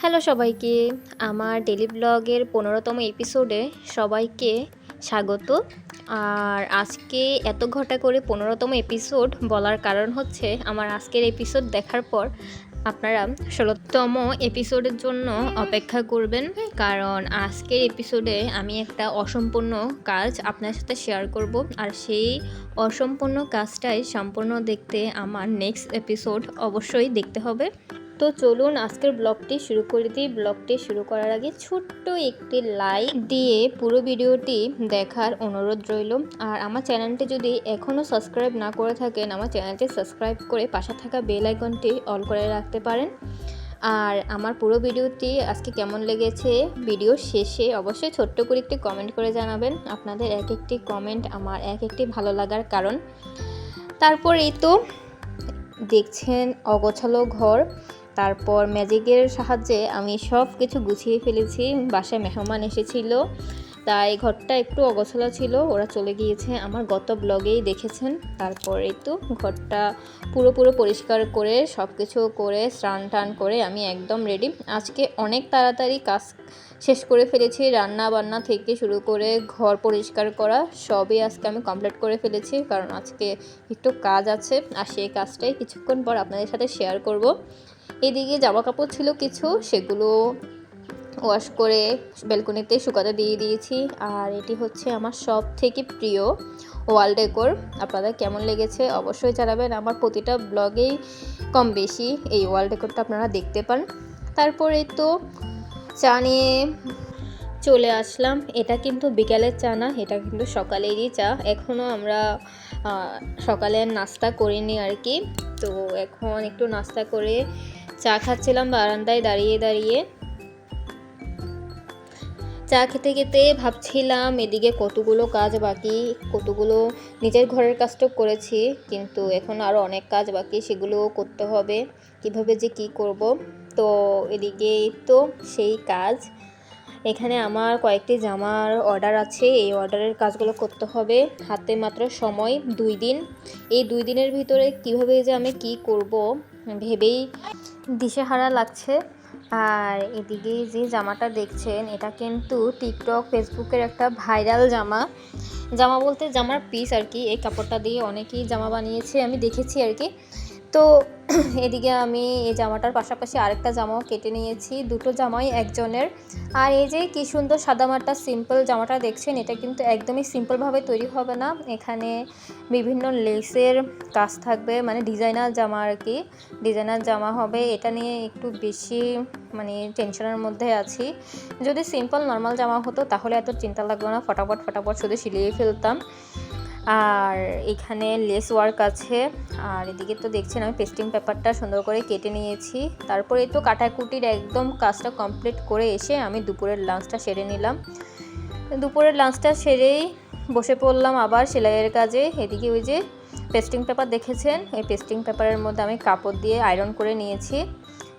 Hello সবাইকে, আমার daily ব্লগের পনেরোতম এপিসোডে সবাইকে স্বাগত। আর আজকে এত ঘটা করে পনেরোতম এপিসোড বলার কারণ হচ্ছে, আমার আজকের এপিসোড দেখার পর আপনারা ষোলোতম এপিসোডের জন্য অপেক্ষা করবেন। কারণ আজকের এপিসোডে আমি একটা অসম্পূর্ণ কাজ আপনার সাথে শেয়ার করব। আর সেই অসম্পূর্ণ কাজটাই সম্পূর্ণ দেখতে আমার নেক্সট এপিসোড অবশ্যই দেখতে হবে। তো চলুন আজকের ব্লগটি শুরু করে দিই। ব্লগটি শুরু করার আগে ছোট্ট একটি লাইক দিয়ে পুরো ভিডিওটি দেখার অনুরোধ রইল। আর আমার চ্যানেলটি যদি এখনও সাবস্ক্রাইব না করে থাকেন, আমার চ্যানেলটি সাবস্ক্রাইব করে পাশে থাকা বেল আইকনটি অল করে রাখতে পারেন। আর আমার পুরো ভিডিওটি আজকে কেমন লেগেছে ভিডিও শেষে অবশ্যই ছোট্ট করে একটি কমেন্ট করে জানাবেন। আপনাদের এক একটি কমেন্ট আমার এক একটি ভালো লাগার কারণ। তারপর এই তো দেখছেন অগোছালো ঘর। তারপর ম্যাজিকের সাহায্যে আমি সব কিছু গুছিয়ে ফেলেছি। বাসায় মেহমান এসেছিল। তাই ঘরটা একটু অগোছালো ছিল। ওরা চলে গিয়েছে আমার গত ব্লগেই দেখেছেন। তারপর তো ঘরটা পুরোপুরো পরিষ্কার করে সব কিছু করে স্নান টান করে আমি একদম রেডি আজকে অনেক তাড়াতাড়ি কাজ শেষ করে ফেলেছি রান্না বান্না থেকে শুরু করে ঘর পরিষ্কার করা, সবই আজকে আমি কমপ্লিট করে ফেলেছি, কারণ আজকে একটু কাজ আছে আর সেই কাজটাই কিছুক্ষণ পর আপনাদের সাথে শেয়ার করব। এদিকে জামা কাপড় ছিল কিছু, সেগুলো ওয়াশ করে ব্যালকনিতে শুকাতে দিয়ে দিয়েছি, আর এটি হচ্ছে আমার সব থেকে প্রিয় ওয়াল ডেকোর আপনাদের কেমন লেগেছে অবশ্যই জানাবেন, আমার প্রতিটা ব্লগেই কম বেশি এই ওয়াল ডেকোরটা আপনারা দেখতে পান। তারপরে তো চা নিয়ে চলে আসলাম। এটা কিন্তু বিকালের চা না, এটা কিন্তু সকালেরই চা। এখনও আমরা সকালে নাস্তা করিনি আর কি। তো এখন একটু নাস্তা করে চা খাচ্ছিলাম, বারান্দায় দাঁড়িয়ে দাঁড়িয়ে। চা খেতে খেতে ভাবছিলাম এদিকে কতগুলো কাজ বাকি, কতগুলো নিজের ঘরের কাজটা করেছি, কিন্তু এখন আরও অনেক কাজ বাকি, সেগুলো করতে হবে। কীভাবে যে কি করব? তো এদিকে তো সেই কাজ। এখানে আমার কয়েকটি জামার অর্ডার আছে। এই অর্ডারের কাজগুলো করতে হবে। হাতে মাত্র সময়, দুই দিন। এই দুই দিনের ভিতরে কীভাবে যে আমি কি করব ভেবেই দিশেহারা লাগছে। আর এদিকে যে জামাটা দেখছেন, এটা কিন্তু টিকটক ফেসবুকের একটা ভাইরাল জামা। জামা বলতে জামার পিস আর কি। এই কাপড়টা দিয়ে অনেকেই জামা বানিয়েছে। আমি দেখেছি আর কি। তো এদিকে আমি এই জামাটার পাশাপাশি আরেকটা জামাও কেটে নিয়েছি। দুটো জামাই একজনের। আর এই যে কি সুন্দর সাদামাটা সিম্পল জামাটা দেখছেন, এটা কিন্তু একদমই সিম্পলভাবে তৈরি হবে না। এখানে বিভিন্ন লেসের কাজ থাকবে মানে ডিজাইনার জামা আর কি। ডিজাইনার জামা হবে। এটা নিয়ে একটু বেশি মানে টেনশনের মধ্যে আছি। যদি সিম্পল নর্মাল জামা হতো তাহলে এত চিন্তা লাগবে না। ফটাফট ফটাফট শুধু সিলিয়ে ফেলতাম। আর এখানে লেস ওয়ার্ক আছে। আর এদিকে তো দেখছেন আমি পেস্টিং পেপারটা সুন্দর করে কেটে নিয়েছি। তারপরে তো কাটাকুটির একদম কাজটা কমপ্লিট করে এসে আমি দুপুরের লাঞ্চটা সেরে নিলাম। দুপুরের লাঞ্চটা সেরেই বসে পড়লাম আবার সেলাইয়ের কাজে। এদিকে ওই যে পেস্টিং পেপার দেখেছেন? এই পেস্টিং পেপারের মধ্যে আমি কাপড় দিয়ে আয়রন করে নিয়েছি।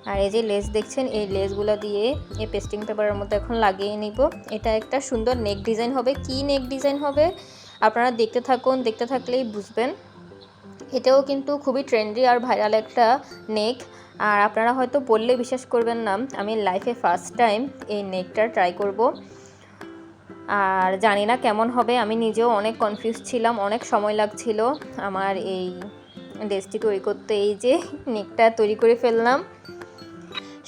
আর এই যে লেস দেখছেন? এই লেসগুলো দিয়ে এই পেস্টিং পেপারের মধ্যে এখন লাগিয়ে নিব। এটা একটা সুন্দর নেক ডিজাইন হবে। কি নেক ডিজাইন হবে? আপনারা দেখতে থাকুন, দেখতে থাকলেই বুঝবেন। এটাও কিন্তু খুবই ট্রেন্ডি আর ভাইরাল একটা নেক আর আপনারা হয়তো বললে বিশ্বাস করবেন না, আমি লাইফে ফার্স্ট টাইম এই নেকটা ট্রাই করব। আর জানি না কেমন হবে, আমি নিজেও অনেক কনফিউজ ছিলাম, অনেক সময় লাগছিল আমার এই ড্রেসটি তৈরি করতে, এই যে নেকটা তৈরি করে ফেললাম।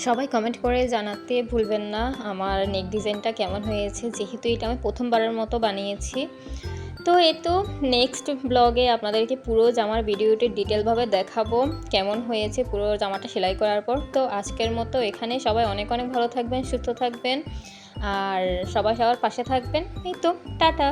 সবাই কমেন্ট করে জানাতে ভুলবেন না, আমার নেক ডিজাইনটা কেমন হয়েছে, যেহেতু এটা আমি প্রথমবারের মতো বানিয়েছি। তো এ তো নেক্সট ব্লগে আপনাদেরকে পুরো জামার ভিডিওটি ডিটেলভাবে দেখাবো, কেমন হয়েছে পুরো জামাটা সেলাই করার পর। তো আজকের মতো এখানে সবাই অনেক অনেক ভালো থাকবেন, সুস্থ থাকবেন, আর সবাই সবার পাশে থাকবেন। এই তো, টাটা!